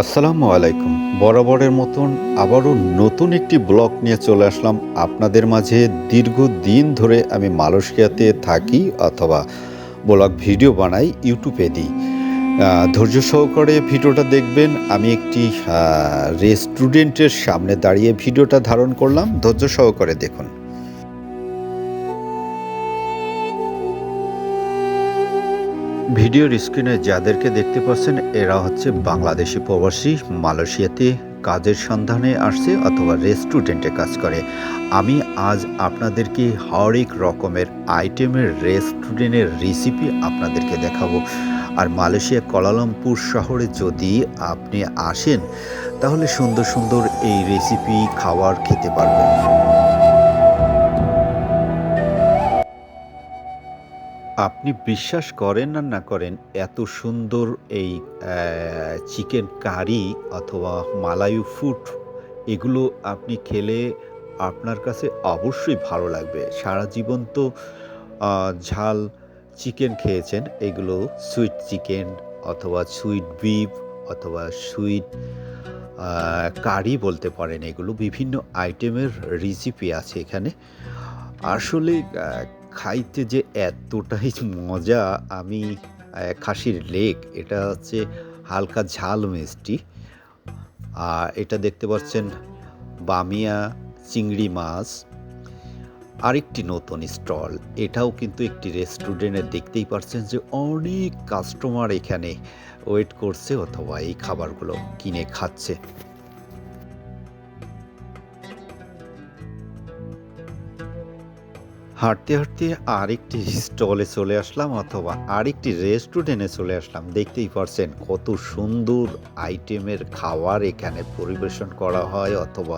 আসসালামু আলাইকুম। বরাবরের মতন আবারও নতুন একটি ব্লগ নিয়ে চলে আসলাম আপনাদের মাঝে। দীর্ঘদিন ধরে আমি মালয়েশিয়াতে থাকি অথবা ব্লগ ভিডিও বানাই ইউটিউবে দিই। ধৈর্য সহকারে ভিডিওটা দেখবেন। আমি একটি রেস্টুরেন্টের সামনে দাঁড়িয়ে ভিডিওটা ধারণ করলাম। ধৈর্য সহকারে দেখুন। ভিডিওর স্ক্রিনে যাদেরকে দেখতে পাচ্ছেন, এরা হচ্ছে বাংলাদেশি প্রবাসী, মালয়েশিয়াতে কাজের সন্ধানে আসছে অথবা রেস্টুরেন্টে কাজ করে। আমি আজ আপনাদেরকে হরেক রকমের আইটেমের রেস্টুরেন্টের রেসিপি আপনাদেরকে দেখাবো। আর মালয়েশিয়া কলালামপুর শহরে যদি আপনি আসেন, তাহলে সুন্দর সুন্দর এই রেসিপি খাবার খেতে পারবেন। আপনি বিশ্বাস করেন আর না করেন, এত সুন্দর এই চিকেন কারি অথবা মালায়ু ফুড এগুলো আপনি খেলে আপনার কাছে অবশ্যই ভালো লাগবে। সারা জীবন তো ঝাল চিকেন খেয়েছেন, এগুলো সুইট চিকেন অথবা সুইট বিফ অথবা সুইট কারি বলতে পারেন। এগুলো বিভিন্ন আইটেমের রেসিপি আছে এখানে। আসলে খাইতে যে এতটাই মজা, আমি খাসির লেগ এটা হচ্ছে হালকা ঝাল মিষ্টি। আর এটা দেখতে পাচ্ছেন বামিয়া চিংড়ি মাছ। আরেকটি নতুন স্টল, এটাও কিন্তু একটি রেস্টুরেন্টে দেখতেই পাচ্ছেন যে অনেক কাস্টমার এখানে ওয়েট করছে অথবা এই খাবারগুলো কিনে খাচ্ছে। হাঁটতে হাঁটতে আরেকটি স্টলে চলে আসলাম অথবা আরেকটি রেস্টুরেন্টে চলে আসলাম। দেখতেই পারছেন কত সুন্দর আইটেমের খাবার এখানে পরিবেশন করা হয় অথবা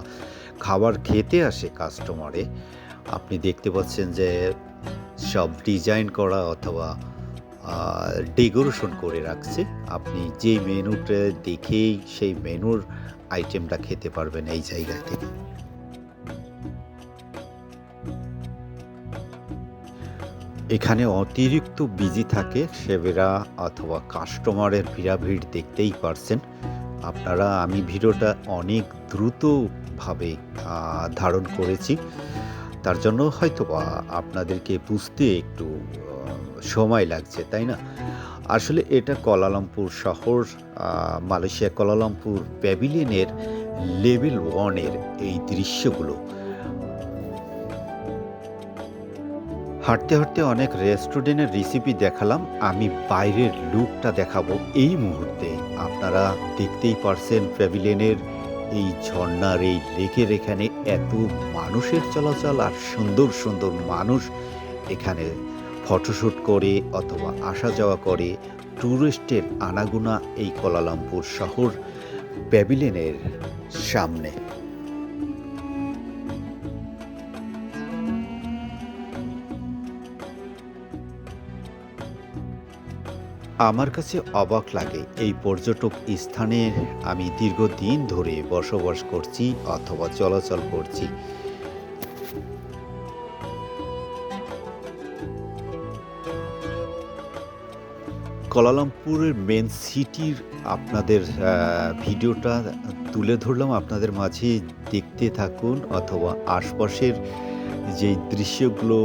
খাবার খেতে আসে কাস্টমারে। আপনি দেখতে পাচ্ছেন যে সব ডিজাইন করা অথবা ডেকোরেশন করে রাখছে। আপনি যে মেনুটা দেখেই সেই মেনুর আইটেমটা খেতে পারবেন এই জায়গা থেকে। এখানে অতিরিক্ত বিজি থাকে সেবেরা অথবা কাস্টমারের ভিড়াভিড় দেখতেই পারছেন। আপনারা, আমি ভিডিওটা অনেক দ্রুতভাবে ধারণ করেছি। তার জন্য হয়তো আপনাদেরকে বুঝতে একটু সময় লাগছে, তাই না? আসলে এটা কলালামপুর শহর মালয়েশিয়া কলালামপুর প্যাভিলিয়নের লেভেল ওয়ানের এই দৃশ্যগুলো। হাঁটতে হাঁটতে অনেক রেস্টুরেন্টের রেসিপি দেখালাম। আমি বাইরের লুকটা দেখাবো এই মুহূর্তে। আপনারা দেখতেই পারছেন প্যাভিলিয়নের এই ঝর্ণার এই লেকের এখানে এত মানুষের চলাচল আর সুন্দর সুন্দর মানুষ এখানে ফটোশ্যুট করে অথবা আসা যাওয়া করে। ট্যুরিস্টের আনাগুনা এই কলালামপুর শহর প্যাভিলিয়নের সামনে। আমার কাছে অবাক লাগে এই পর্যটক স্থানে আমি দীর্ঘদিন ধরে বসবাস করছি অথবা চলাচল করছি। কলালামপুরের মেন সিটির আপনাদের ভিডিওটা তুলে ধরলাম। আপনাদের মাঝে দেখতে থাকুন অথবা আশপাশের যে দৃশ্যগুলো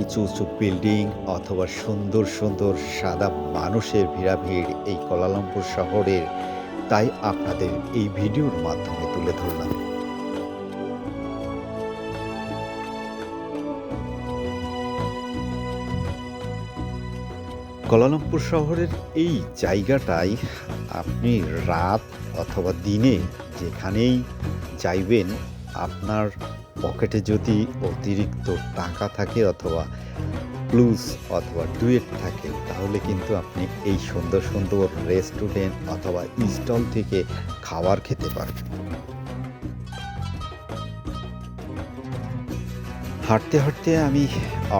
উঁচু উঁচু বিল্ডিং অথবা সুন্দর সুন্দর সাদা মানুষের ভিড়াভিড় এই কলালামপুর শহরের। তাই আপনাদের এই ভিডিওর মাধ্যমে তুলে ধরলাম। কলালামপুর শহরের এই জায়গাটায় আপনি রাত অথবা দিনে যেখানেই যাইবেন, আপনার পকেটে যদি অতিরিক্ত টাকা থাকে অথবা প্লুস অথবা ডুয়েট থাকে, তাহলে কিন্তু আপনি এই সুন্দর সুন্দর রেস্টুরেন্ট অথবা স্টল থেকে খাবার খেতে পারবেন। হাঁটতে হাঁটতে আমি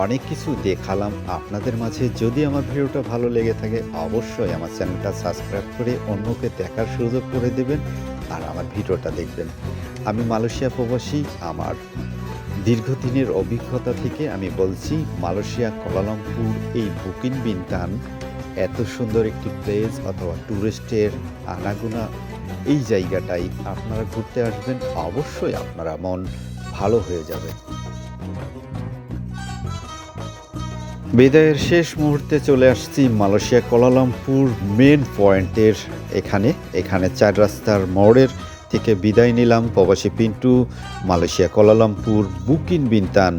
অনেক কিছু দেখালাম আপনাদের মাঝে। যদি আমার ভিডিওটা ভালো লেগে থাকে, অবশ্যই আমার চ্যানেলটা সাবস্ক্রাইব করে অন্যকে দেখার সুযোগ করে দেবেন আর আমার ভিডিওটা দেখবেন। আমি মালয়েশিয়া প্রবাসী। আমার দীর্ঘদিনের অভিজ্ঞতা থেকে আমি বলছি, মালয়েশিয়া কোলালামপুর এই বুকিন বিনতান, এত সুন্দর একটি প্লেস অথবা ট্যুরিস্টের আনাগুনা, এই জায়গাটাই। আপনারা ঘুরতে আসবেন, অবশ্যই আপনারা মন ভালো হয়ে যাবে। বিদায়ের শেষ মুহূর্তে চলে আসছি মালয়েশিয়া কলালামপুর মেন পয়েন্টের। এখানে এখানে চার রাস্তার মোড়ের থেকে বিদায় নিলাম প্রবাসী Pintu, Malaysia Kuala Lumpur Bukit Bintang